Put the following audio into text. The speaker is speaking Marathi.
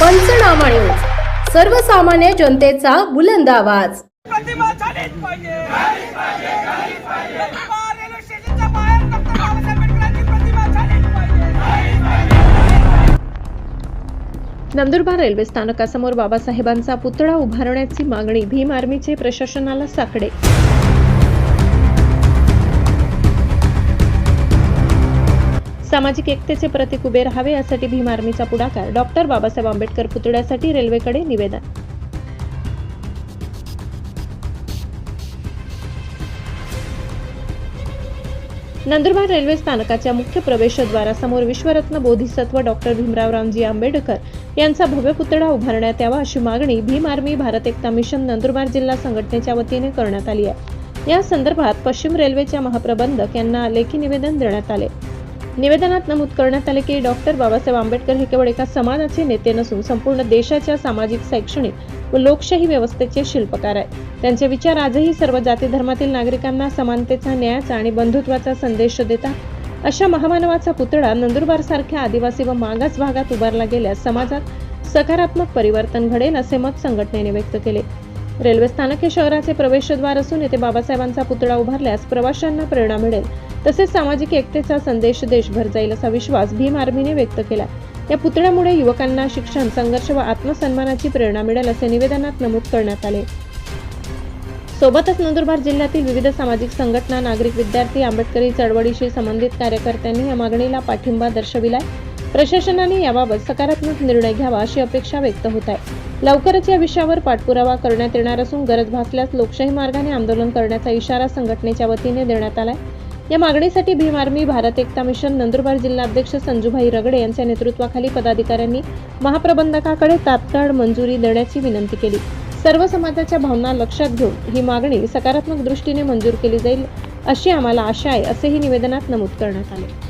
पंचनामा न्यूज. सर्वसामान्य जनतेचा बुलंद आवाज. प्रतिमा झालीच पाहिजे. प्रतिमा रेल्वे स्टेशनच्या बाहेर डॉक्टर बाबासाहेब आंबेडकरांची प्रतिमा झालीच पाहिजे. नंदुरबार रेल्वे स्थानकासमोर बाबासाहेबांचा पुतळा उभारण्याची मागणी भीम आर्मीचे प्रशासनाला साकडे. सामाजिक एकतेचे प्रतीक उभे राहावे यासाठी भीम आर्मीचा पुढाकार. डॉक्टर बाबासाहेब आंबेडकर पुतळ्यासाठी रेल्वेकडे निवेदन. नंदुरबार रेल्वे स्थानकाच्या मुख्य प्रवेशद्वारासमोर विश्वरत्न बोधिसत्व डॉक्टर भीमराव रामजी आंबेडकर यांचा भव्य पुतळा उभारण्यात यावा अशी मागणी भीम आर्मी भारत एकता मिशन नंदुरबार जिल्हा संघटनेच्या वतीने करण्यात आली आहे. या संदर्भात पश्चिम रेल्वेच्या महाप्रबंधक यांना लेखी निवेदन देण्यात आले. निवेदनात नमूद करण्यात आले की डॉक्टर बाबासाहेब आंबेडकर हे केवळ एका समाजाचे नेते नसून संपूर्ण देशाच्या सामाजिक शैक्षणिक व लोकशाही व्यवस्थेचे शिल्पकार आहे त्यांचे विचार आजही सर्व जाती धर्मातील नागरिकांना समानतेचा न्यायाचा आणि बंधुत्वाचा संदेश देतात. अशा महामानवाचा पुतळा नंदुरबार सारख्या आदिवासी व मागास भागात उभारला गेल्यास समाजात सकारात्मक परिवर्तन घडेल असे मत संघटनेने व्यक्त केले. रेल्वे स्थानक हे शहराचे प्रवेशद्वार असून येथे बाबासाहेबांचा पुतळा उभारल्यास प्रवाशांना प्रेरणा मिळेल. तसेच सामाजिक एकतेचा संदेश देशभर जाईल असा विश्वास भीम आर्मीने व्यक्त केला या पुतळ्यामुळे युवकांना शिक्षण संघर्ष व आत्मसन्मानाची प्रेरणा मिळेल असे निवेदनात नमूद करण्यात आले. सोबतच नंदुरबार जिल्ह्यातील विविध सामाजिक संघटना नागरिक विद्यार्थी आंबेडकरी चळवळीशी संबंधित कार्यकर्त्यांनी या मागणीला पाठिंबा दर्शविलाय. प्रशासनाने याबाबत सकारात्मक निर्णय घ्यावा अशी अपेक्षा व्यक्त होत आहे. लवकरच या विषयावर पाठपुरावा करण्यात येणार असून गरज भासल्यास लोकशाही मार्गाने आंदोलन करण्याचा इशारा संघटनेच्या वतीने देण्यात आलाय. या मागणीसाठी भीम आर्मी भारत एकता मिशन नंदुरबार जिल्हाध्यक्ष संजूभाई रगडे यांच्या नेतृत्वाखाली पदाधिकाऱ्यांनी महाप्रबंधकाकडे तात्काळ मंजुरी देण्याची विनंती केली. सर्व समाजाच्या भावना लक्षात घेऊन ही मागणी सकारात्मक दृष्टीने मंजूर केली जाईल अशी आम्हाला आशा आहे असेही निवेदनात नमूद करण्यात आले.